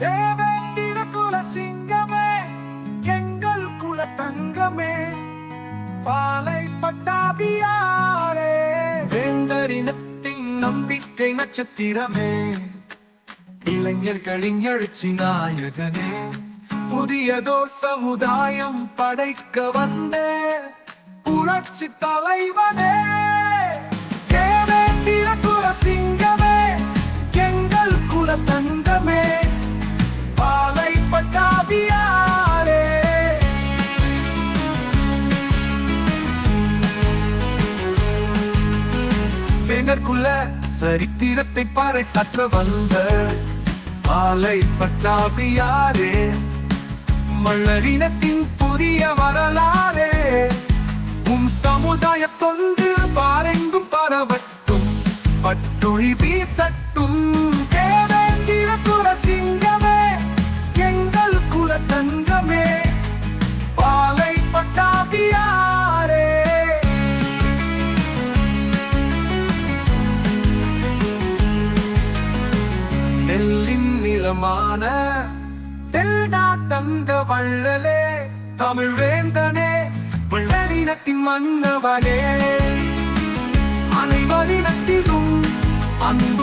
தேவேந்திர குல சிங்கமே எங்கள் குல தங்கமே பாலை பட்டாபியாரே வேந்தரினத்தின் நம்பிக்கை நட்சத்திரமே இளைஞர்களின் எழுச்சி நாயகனே. புதியதோ சமுதாயம் படைக்க வந்தே புரட்சி தலைவனே. பெங்கற்குள்ள சரித்திரத்தை பாறை சற்ற வந்த ஆலை பட்டாபியாரே மல்லரினத்தின் புதிய வரலாறே. உம் சமுதாய தொண்டு பாரெங்கும் பரவட்டும் பட்டுழி வீசட்டும். நெல்லின் நிலமான தெல்டா தங்க வள்ளலே தமிழ் வேந்தனே வள்ளலினத்தின் மன்னவனே. அனைவரினத்திலும் அன்பு